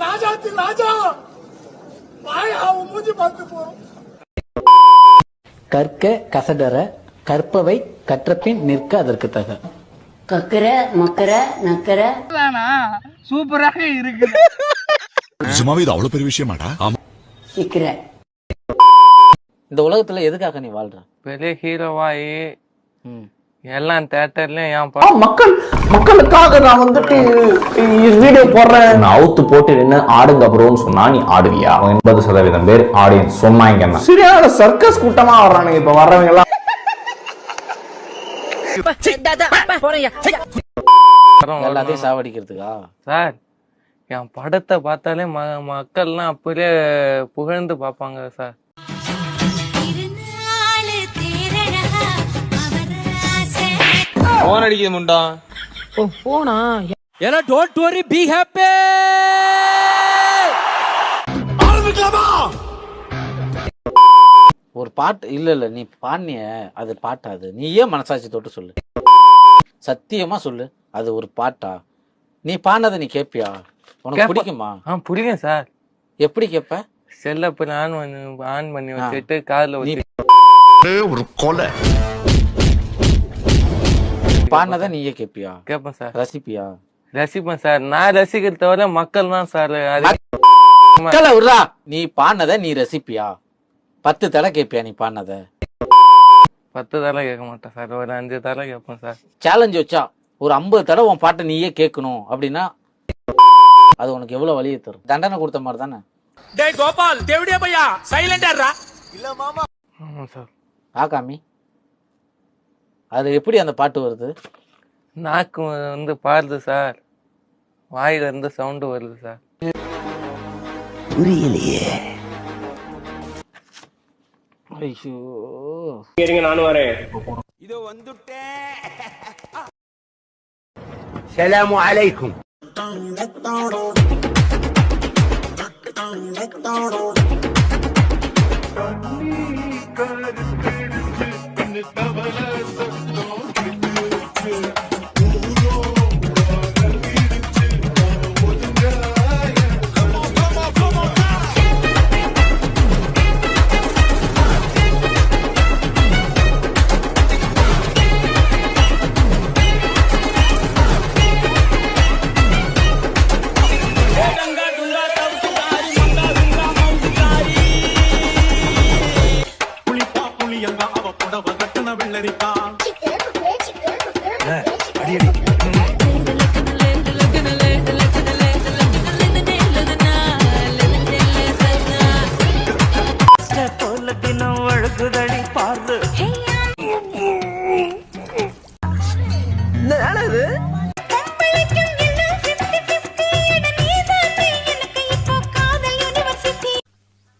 ராஜா. மூஞ்சி பார்த்து போறோம் கற்க கசடர கற்பவை கற்றபின் நிற்க அதற்கு தக. கக்கற மக்கற நக்கற. நிஜமாவே இது அவ்வளவு பெரிய விஷயமாடா? ஆமா இந்த உலகத்துல எதுக்காக நீ வாழ்ற? பெரிய ஹீரோவாயி. ம். எல்லாம் தேட்டர்லயும் என் படம் மக்கள் மக்களுக்காக நான் வந்துட்டு வீடியோ போடுறேன். நான் அவுத்து போட்டு நின்று ஆடுங்க ப்ரோன்னு சொன்னா நீ ஆடுவியா? எண்பது சதவீதம் பேர் ஆடியன்ஸ் சொன்னாங்கன்னா சரியான சர்க்கஸ் கூட்டமா வர்றானுங்க இப்ப வர்றவங்க எல்லாம் எல்லாத்தையும். சாவடிக்கிறதுக்கா? சார் என் படத்தை பார்த்தாலே ம மக்கள்லாம் அப்படியே புகழ்ந்து பார்ப்பாங்க சார். போன் அடிக்குது முண்டா. ஏன்னா டோன்ட் வரி பி ஹாப்பி ஆரம்பிக்கலாமா ஒரு பாட்டு இல்ல இல்ல நீ பாடினிய அது பாட்டா அது நீ ஏன் மனசாட்சி தொட்டு சொல்லு? சத்தியமா சொல்லு அது ஒரு பாட்டா? நீ பாடினதை நீ கேப்பியா? உனக்கு பிடிக்குமா? ஆ பிடிக்கும் சார். எப்படி கேப்ப? செல்ல ஆன் பண்ணி ஆன் பண்ணி. வச்சுட்டு காதுல ஒரு கொலை. பாடினதை நீயே கேப்பியா? கேட்பேன் சார். ரசிப்பியா? ரசிப்பேன் சார். நான் ரசிக்கிறத விட மக்கள் தான் சார் அது மக்களை விட்றா. நீ பாடினதை நீ ரசிப்பியா? பத்து தடவை கேப்பியா நீ பாடினதை? பத்து தடவை கேட்க மாட்டேன் சார். ஒரு அஞ்சு தடவை கேட்பேன் சார். சேலஞ்ச் வச்சா ஒரு ஐம்பது தடவை உன் பாட்டை நீயே கேட்கணும் அப்படின்னா அது உனக்கு எவ்வளவு வலியை தரும்? தண்டனை கொடுத்த மாதிரி தானே? டேய் கோபால் தேவடியா பையா? சைலண்டா ஆமாம் சார். ஆகாமி. அது எப்படி அந்த பாட்டு வருது? நாக்கு வந்து பாருது சார். வாயில இருந்து சவுண்டு வருது சார். ஐயோ. இது வந்துட்டேன் சலாமு அலைக்கும்.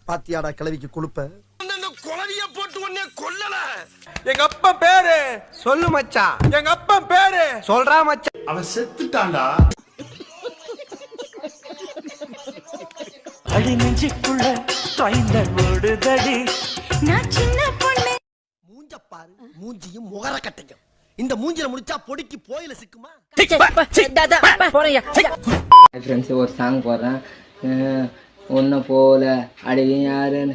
பாத்தியாடா கிளவிக்கு குழுப்ப. போட்டு கொல்லல. எங்க அப்பா பேரு? சொல்லு மச்சான் எங்க அப்பா பேரு? சொல்றா மச்சான் அவன் செத்துட்டான்டா. நான் சின்ன பொண்ணு. மூஞ்ச பாரு மூஞ்சியும் முகர கட்டையும் இந்த மூஞ்சில முடிச்சா பொடிக்கு போயில சிக்குமா? ஃப்ரெண்ட்ஸ் ஒரு சாங் போடுறேன். ஒன்ன போல அடிக்க யாருன்னு.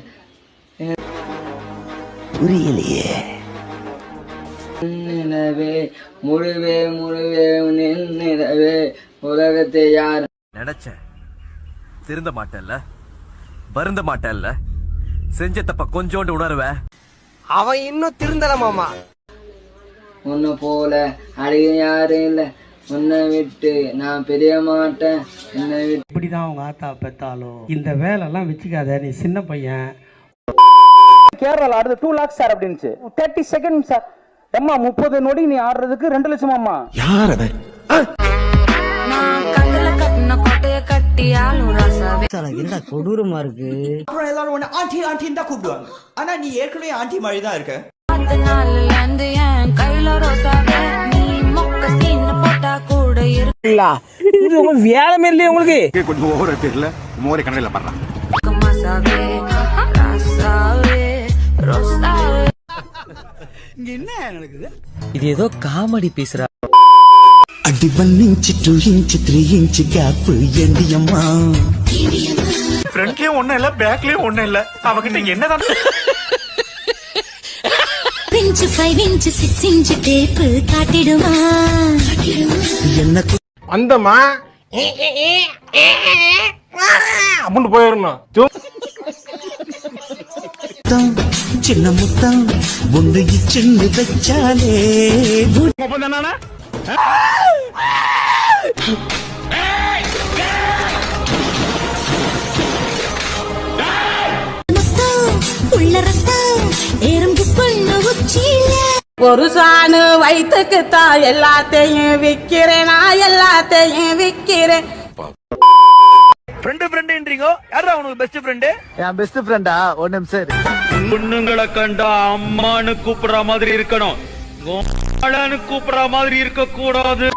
புரியலையே. நிலவே முழுவே முழுவே நிலவே உலகத்தை யார் நினைச்சேன் திருந்த மாட்டேல்ல? வருந்த மாட்டேல்ல? செஞ்ச தப்ப கொஞ்சோண்டு உணர்வேன் அவன் இன்னும் திருந்தல மாமா. உன்னை போல அடிக்க யாரும் இல்லை. உன்னை விட்டு நான் பிரிய மாட்டேன். என்னை விட்டு இப்படிதான் அவங்க ஆத்தா பெத்தாலும் இந்த வேலைலாம் வச்சுக்காத நீ சின்ன பையன். கேரளால அடுத்து டூ லேக்ஸ் சார் அப்படின்னுச்சு. தேர்ட்டி செகண்ட் சார் அம்மா முப்பது நொடி நீ ஆடுறதுக்கு ரெண்டு லட்சம் அம்மா யார் அவன்? கண்ணுல கொடூரமா இருக்கு? அப்புறம் எல்லாரும் உன்னை ஆண்டி ஆண்டின்னு தான் கூப்பிடுவாங்க. ஆனா நீ ஏற்கனவே ஆண்டி மாதிரி தான் இருக்க. பத்து நாள்ல இருந்து என் கையில ரோசாவே. நீ மொக்க சீன் போட்டா கூட இருக்கு வேலை இல்லையே உங்களுக்கு? கொஞ்சம் ஓவர தெரியல மோரை கனவில பண்றான் ராசாவே ரோசாவே இது ஏதோ காமெடி பேசுறா. அடி one inch two inch three inch gap ஏண்டியம்மா ஃப்ரண்ட்லயும் ஒண்ணும் இல்ல பேக்லயும் ஒண்ணும் இல்ல. அவகிட்ட என்னதான் inch five inch six inch tape காட்டிடுமா? என்ன அந்தம்மா அப்படின்னு போயிடணும் முத்தம் சின்ன முத்தம் ஒன்று சின்ன வச்சாலே. மொத்தம் உள்ள ரத்தம் எறும்பு பண்ண உச்சியில ஒரு சாணு வயிற்றுக்குத்தான் எல்லாத்தையும் விக்கிறேன் நான் எல்லாத்தையும் விக்கிறேன். ஃப்ரெண்டு ஃப்ரெண்டுன்றீங்க யாரா உனக்கு பெஸ்ட் ஃப்ரெண்டு என் பெஸ்ட் ஃப்ரெண்டா ஒரு நிமிஷம் இரு. பொண்ணுங்களை கண்டா அம்மான்னு கூப்பிடுற மாதிரி இருக்கணும். கோமாளன்னு கூப்பிடுற மாதிரி இருக்க கூடாது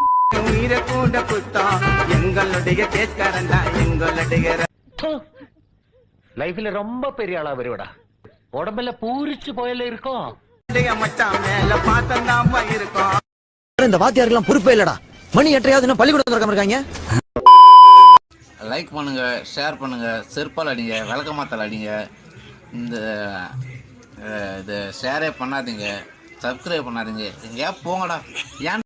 லைஃப்ல ரொம்ப பெரிய ஆளா வருவடா. உடம்புல பூரிச்சு போயில இருக்கும். இந்த வாத்தியாருக்கெல்லாம் பொறுப்பே இல்லடா. மணி எட்டையாவது பள்ளிக்கூடம் திறக்காம இருக்காங்க லைக் பண்ணுங்கள் ஷேர் பண்ணுங்கள் செருப்பால் அடிங்க விளக்கமாத்தால் அடிங்க. இந்த இது ஷேரே பண்ணாதீங்க சப்ஸ்கிரைப் பண்ணாதீங்க. எங்கேயா போங்கடா. ஏன்